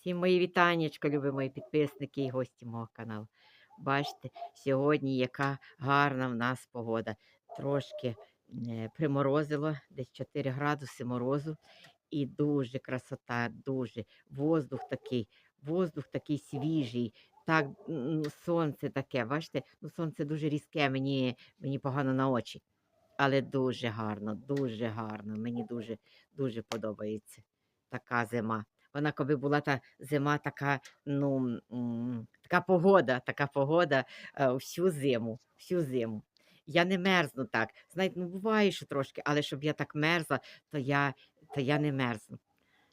Всім мої вітаннячка, любі мої підписники і гості мого каналу. Бачите, сьогодні яка гарна в нас погода. Трошки е, приморозило, десь 4 градуси морозу. І дуже красота, дуже. Воздух такий, воздух такий свіжий. Так, сонце таке, бачите, ну сонце дуже різке, мені, мені погано на очі. Але дуже гарно, дуже гарно. Мені дуже, дуже подобається така зима. Вона коли була та зима, така, ну, така погода, така погода е, всю зиму, всю зиму. Я не мерзну так. Знаєте, ну буває, що трошки, але щоб я так мерзла, то я, то я не мерзну.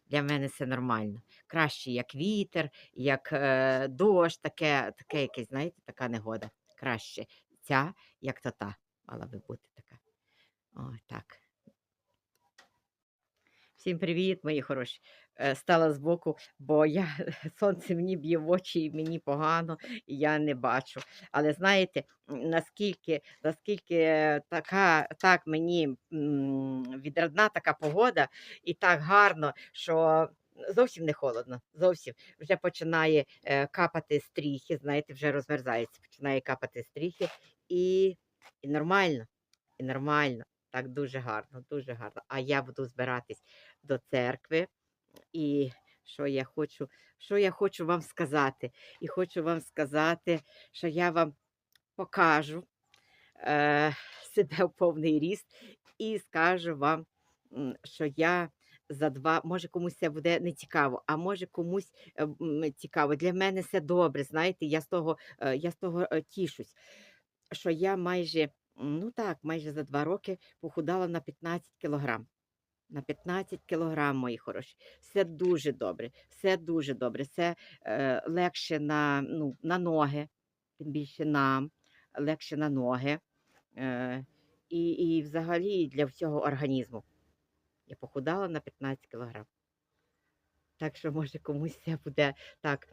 Для мене все нормально. Краще, як вітер, як е, дощ, таке, таке якесь, знаєте, така негода. Краще ця, як то та, мала би бути така. Ой, так. Всім привіт, мої хороші. Е, Стала збоку, бо я сонце мені б'є в очі, і мені погано, і я не бачу. Але знаєте, наскільки, наскільки така, так мені відрадна така погода, і так гарно, що зовсім не холодно. Зовсім вже починає е, капати стріхи, знаєте, вже розмерзається, починає капати стріхи, і, і нормально, і нормально. Так, дуже гарно, дуже гарно. А я буду збиратись до церкви. І що я хочу, що я хочу вам сказати? І хочу вам сказати, що я вам покажу е, себе в повний ріст і скажу вам, що я за два, може комусь це буде не цікаво, а може комусь е, цікаво. Для мене все добре. Знаєте, я з того, е, я з того е, тішусь, що я майже, ну так, майже за два роки похудала на 15 кілограм. На 15 кілограм, мої хороші. Все дуже добре, все дуже добре. Все е, легше на, ну, на ноги, тим більше нам, легше на ноги. Е, і, і взагалі для всього організму. Я похудала на 15 кілограм. Так що, може, комусь це буде так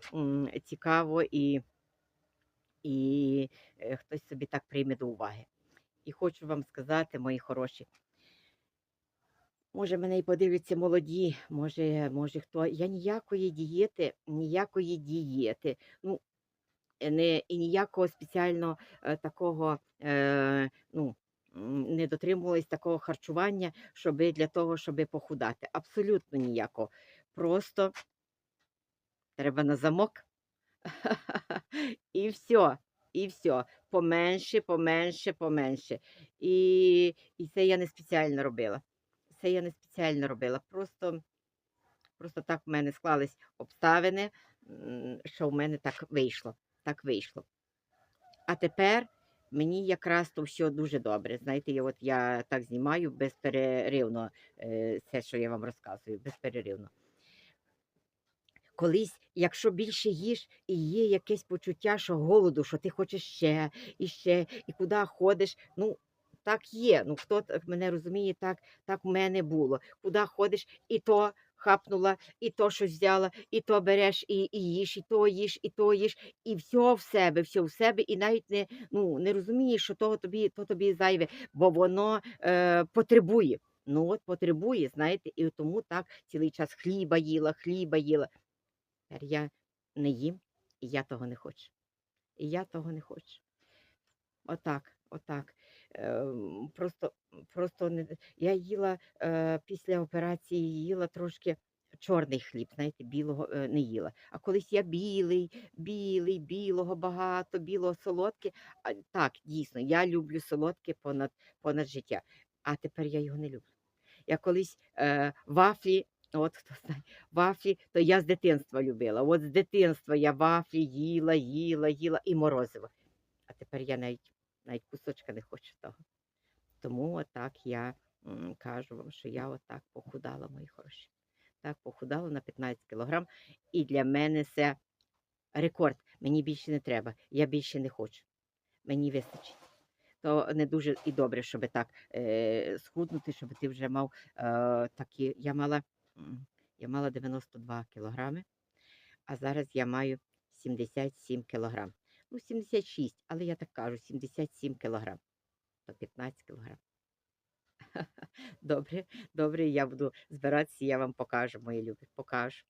цікаво і, і е, хтось собі так прийме до уваги. І хочу вам сказати, мої хороші, Може, мене і подивляться молоді, може, може хто. Я ніякої дієти, ніякої дієти. Ну, е, не, і ніякого спеціального е, такого, е, ну, не дотримувалась такого харчування, щоб для того, щоб похудати. Абсолютно ніякого. Просто треба на замок. І все. І все. Поменше, поменше, поменше. І, і це я не спеціально робила. Це я не спеціально робила. Просто, просто так в мене склались обставини, що в мене так вийшло. Так вийшло. А тепер мені якраз то все дуже добре. Знаєте, я, от я так знімаю безперервно е, це, що я вам розказую, безперервно. Колись, якщо більше їш, і є якесь почуття, що голоду, що ти хочеш ще і ще, і куди ходиш, ну так є. Ну хто мене розуміє, так, так в мене було. Куди ходиш, і то хапнула, і то щось взяла, і то береш, і, і їш, і то їш, і то їш, і все в себе, все в себе, і навіть не, ну, не розумієш, що того тобі, то тобі зайве, бо воно е, потребує. Ну от потребує, знаєте, і тому так цілий час хліба їла, хліба їла. Тепер я не їм, і я того не хочу. І я того не хочу. Отак, отак. Ем, просто, просто не... я їла е, після операції їла трошки чорний хліб, знаєте, білого е, не їла. А колись я білий, білий, білого багато, білого солодке. А, так, дійсно, я люблю солодке понад, понад життя. А тепер я його не люблю. Я колись е, вафлі, от хто знає, вафлі, то я з дитинства любила. От з дитинства я вафлі їла, їла, їла і морозиво. А тепер я навіть, навіть кусочка не хочу того. Тому отак я м, кажу вам, що я отак похудала, мої хороші. Так, похудала на 15 кілограм. І для мене це рекорд. Мені більше не треба, я більше не хочу. Мені вистачить. То не дуже і добре, щоб так е, схуднути, щоб ти вже мав е, такі. Я мала, я мала 92 кілограми, а зараз я маю 77 кілограм. Ну, 76, але я так кажу, 77 кілограм. То 15 кілограм. Добре, добре, я буду збиратися, я вам покажу, мої любі, покажу.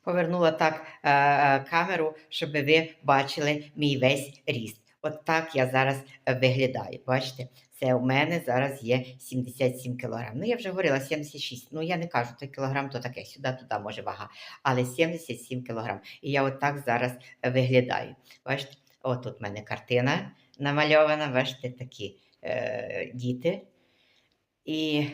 Повернула так е, е, камеру, щоб ви бачили мій весь ріст. От так я зараз е, виглядаю. Бачите, це у мене зараз є 77 кг. Ну, я вже говорила 76. Ну, я не кажу, то кілограм то таке, сюди, туди може вага. Але 77 кг. І я от так зараз е, виглядаю. Бачите, от в мене картина намальована, бачите, такі е, діти. І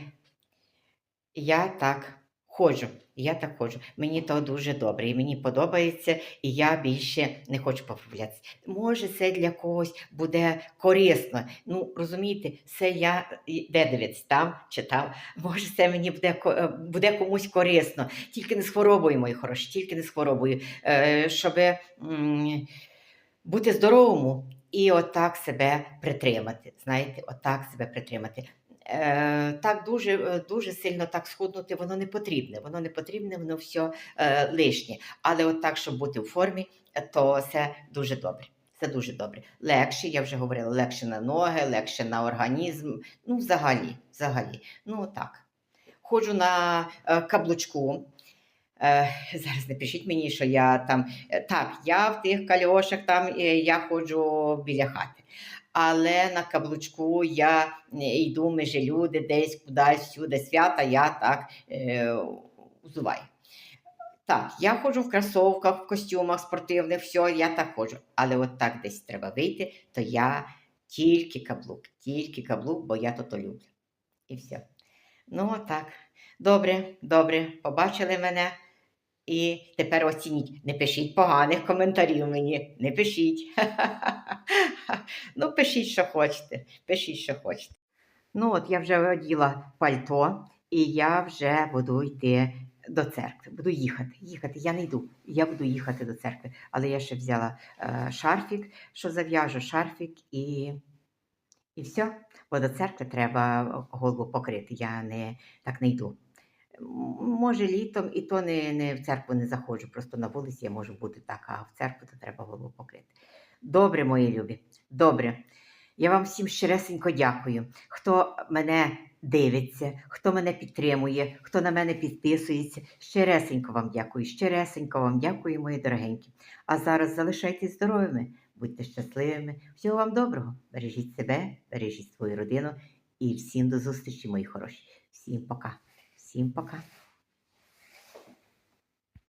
я так ходжу. Я так ходжу. Мені то дуже добре, і мені подобається, і я більше не хочу поправлятися. Може, це для когось буде корисно. Ну, розумієте, це я і- де дивитися, там чи там. Може, це мені буде, е, буде комусь корисно. Тільки не з хворобою, мої хороші, тільки не з хворобою. Е, щоб бути здоровому і отак себе притримати. Знаєте, отак себе притримати. Е, так дуже, е, дуже сильно так схуднути, воно не потрібне. Воно не потрібне, воно все лишнє. Але от так, щоб бути в формі, е, то це дуже добре. Це дуже добре. Легше, я вже говорила, легше на ноги, легше на організм. Ну, взагалі, взагалі. Ну так. Ходжу на каблучку. Зараз не пишіть мені, що я там. Так, я в тих кальошах там я ходжу біля хати. Але на каблучку я е, йду між люди, десь кудись, всюди свята, я так е, взуваю. Так, я ходжу в кросовках, в костюмах спортивних, все, я так ходжу. Але от так десь треба вийти, то я тільки каблук, тільки каблук, бо я то то люблю. І все. Ну, отак. Добре, добре, побачили мене. І тепер оцініть. Не пишіть поганих коментарів мені. Не пишіть. ну, пишіть, що хочете. Пишіть, що хочете. Ну, от я вже оділа пальто, і я вже буду йти до церкви. Буду їхати. Їхати. Я не йду. Я буду їхати до церкви. Але я ще взяла е, шарфік, що зав'яжу шарфік і, і все. Бо до церкви треба голову покрити. Я не, так не йду. Може, літом і то не, не в церкву не заходжу, просто на вулиці я можу бути так, а в церкву то треба голову покрити. Добре, мої любі, добре. Я вам всім щиресенько дякую, хто мене дивиться, хто мене підтримує, хто на мене підписується. Щиресенько вам дякую, щиресенько вам дякую, мої дорогенькі. А зараз залишайтесь здоровими, будьте щасливими. Всього вам доброго. Бережіть себе, бережіть свою родину і всім до зустрічі, мої хороші. Всім пока. Всім пока.